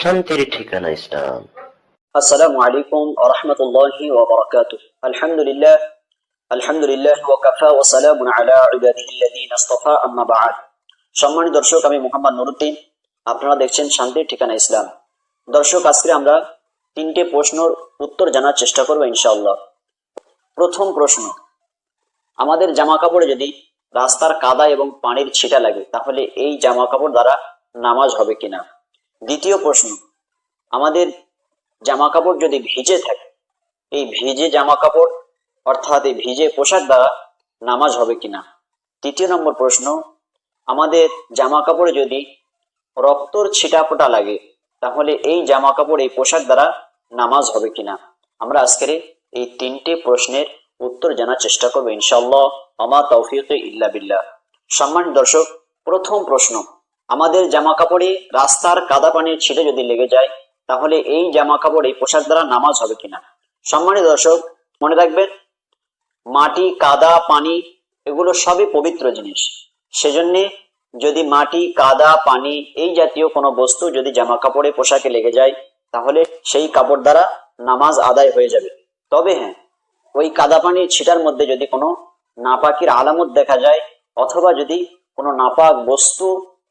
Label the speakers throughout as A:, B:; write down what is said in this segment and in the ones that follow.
A: শান্তির ঠিকানা ইসলাম।
B: আসসালামু আলাইকুম ওয়া রাহমাতুল্লাহি ওয়া বারাকাতুহু। আলহামদুলিল্লাহ আলহামদুলিল্লাহ ওয়া কাফা ওয়া আলা ইবাদিহি আম্মা বা'দ। সম্মানিত দর্শক, আমি মোহাম্মদ নুরুদ্দিন। আপনারা দেখছেন শান্তির ঠিকানা ইসলাম। দর্শক, আজকে আমরা তিনটে প্রশ্নের উত্তর জানার চেষ্টা করব ইনশাআল্লাহ। প্রথম প্রশ্ন আমাদের জামা কাপড়ে যদি রাস্তার কাদা এবং পানির ছিটা লাগে, তাহলে এই জামা কাপড় দ্বারা নামাজ হবে কিনা? দ্বিতীয় প্রশ্ন, আমাদের জামা কাপড় যদি ভিজে থাকে, এই ভিজে জামা কাপড় অর্থাৎ এই ভিজে পোশাক দ্বারা নামাজ হবে কিনা? তৃতীয় নম্বর প্রশ্ন, আমাদের জামা কাপড়ে যদি রক্তর ছিটাফোটা লাগে, তাহলে এই জামা কাপড় এই পোশাক দ্বারা নামাজ হবে কিনা? আমরা আজকের এই তিনটে প্রশ্নের উত্তর জানার চেষ্টা করব ইনশাল্লাহ আমা তৌফিক ইল্লা বিল্লাহ। সম্মান দর্শক, প্রথম প্রশ্ন। আমাদের জামা কাপড়ে রাস্তার কাদা পানির ছিটে যদি লেগে যায়, তাহলে এই জামা কাপড় পোশাক দ্বারা নামাজ হবে কিনা? সম্মানিত দর্শক, মনে রাখবেন, মাটি, কাদা, পানি, এগুলো সবই পবিত্র জিনিস। সেজন্যে যদি মাটি, কাদা, পানি এই জাতীয় কোনো বস্তু যদি জামা কাপড়ে পোশাকে লেগে যায়, তাহলে সেই কাপড় দ্বারা নামাজ আদায় হয়ে যাবে। তবে হ্যাঁ ওই কাদা পানির ছিটার মধ্যে যদি কোনো নাপাকির আলামত দেখা যায়, অথবা যদি কোনো নাপাক বস্তু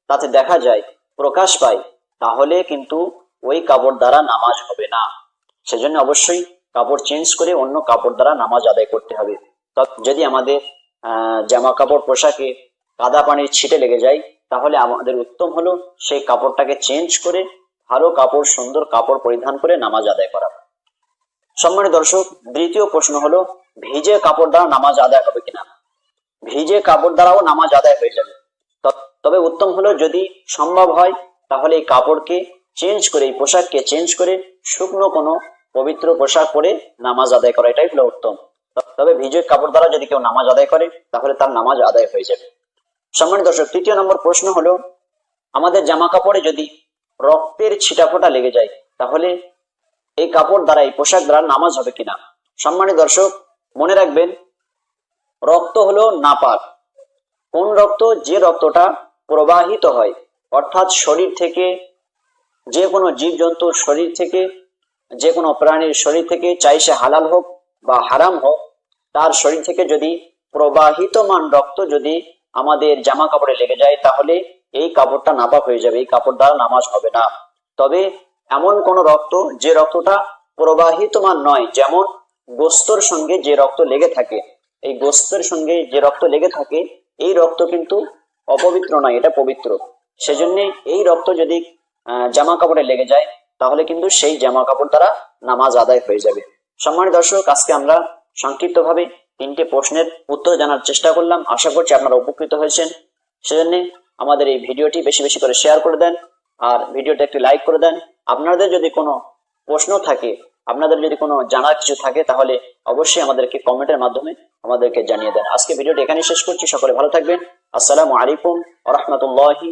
B: তাতে দেখা যায়, প্রকাশ পায়, তাহলে কিন্তু ওই কাপড় দ্বারা নামাজ হবে না। সেজন্য অবশ্যই কাপড় চেঞ্জ করে অন্য কাপড় দ্বারা নামাজ আদায় করতে হবে। যদি আমাদের জামা কাপড় পোশাকে কাদা পানির ছিটে লেগে যায়, তাহলে আমাদের উত্তম হলো সেই কাপড়টাকে চেঞ্জ করে ভালো কাপড়, সুন্দর কাপড় পরিধান করে নামাজ আদায় করা। সম্মানিত দর্শক, দ্বিতীয় প্রশ্ন হলো, ভিজে কাপড় দ্বারা নামাজ আদায় হবে কিনা? ভিজে কাপড় দ্বারাও নামাজ আদায় হয়ে যাবে। তবে উত্তম হলো, যদি সম্ভব হয়, তাহলে এই কাপড়কে চেঞ্জ করে, এই পোশাককে চেঞ্জ করে শুকনো কোনো পবিত্র পোশাক পরে নামাজ আদায় করা, এটাই হলো উত্তম। তবে ভিজে কাপড় দ্বারা যদি কেউ নামাজ আদায় করে, তাহলে তার নামাজ আদায় হয়ে যাবে। সম্মানিত দর্শক, তৃতীয় নম্বর প্রশ্ন হলো, আমাদের জামা কাপড়ে যদি রক্তের ছিটাফোটা লেগে যায়, তাহলে এই কাপড় দ্বারা, এই পোশাক দ্বারা নামাজ হবে কিনা? সম্মানিত দর্শক, মনে রাখবেন, রক্ত হলো নাপাক। কোন রক্ত? যে রক্তটা প্রবাহিত হয়, অর্থাৎ শরীর থেকে যে কোনো জীবজন্তুর শরীর থেকে, যে কোনো প্রাণীর শরীর থেকে, চাই সে হালাল হোক বা হারাম হোক, তার শরীর থেকে যদি প্রবাহিতমান রক্ত যদি আমাদের জামা কাপড়ে লেগে যায়, তাহলে এই কাপড়টা নাপাক হয়ে যাবে, এই কাপড় দ্বারা নামাজ হবে না। তবে এমন কোন রক্ত যে রক্তটা প্রবাহিতমান নয়, যেমন গোস্তর সঙ্গে যে রক্ত লেগে থাকে। এই গোস্তের সঙ্গে যে রক্ত লেগে থাকে, এই রক্ত কিন্তু অপবিত্র নয়, এটা পবিত্র। সেজন্য এই রক্ত যদি জামা কাপড়ে লেগে যায়, তাহলে কিন্তু সেই জামা কাপড় দ্বারা নামাজ আদায় হয়ে যাবে। সম্মানিত দর্শক, আজকে আমরা সংক্ষিপ্তভাবে তিনটে প্রশ্নের উত্তর জানার চেষ্টা করলাম। আশা করছি আপনারা উপকৃত হয়েছেন। সেজন্য আমাদের এই ভিডিওটি বেশি বেশি করে শেয়ার করে দেন, আর ভিডিওটা একটি লাইক করে দেন। আপনাদের যদি কোনো প্রশ্ন থাকে, আপনাদের যদি কোনো জানার কিছু থাকে, তাহলে অবশ্যই আমাদেরকে কমেন্টের মাধ্যমে আমাদেরকে জানিয়ে দেন। আজকে ভিডিওটি এখানে শেষ করছি। সকলে ভালো থাকবেন। আসসালামু আলাইকুম রহমতুল্লাহি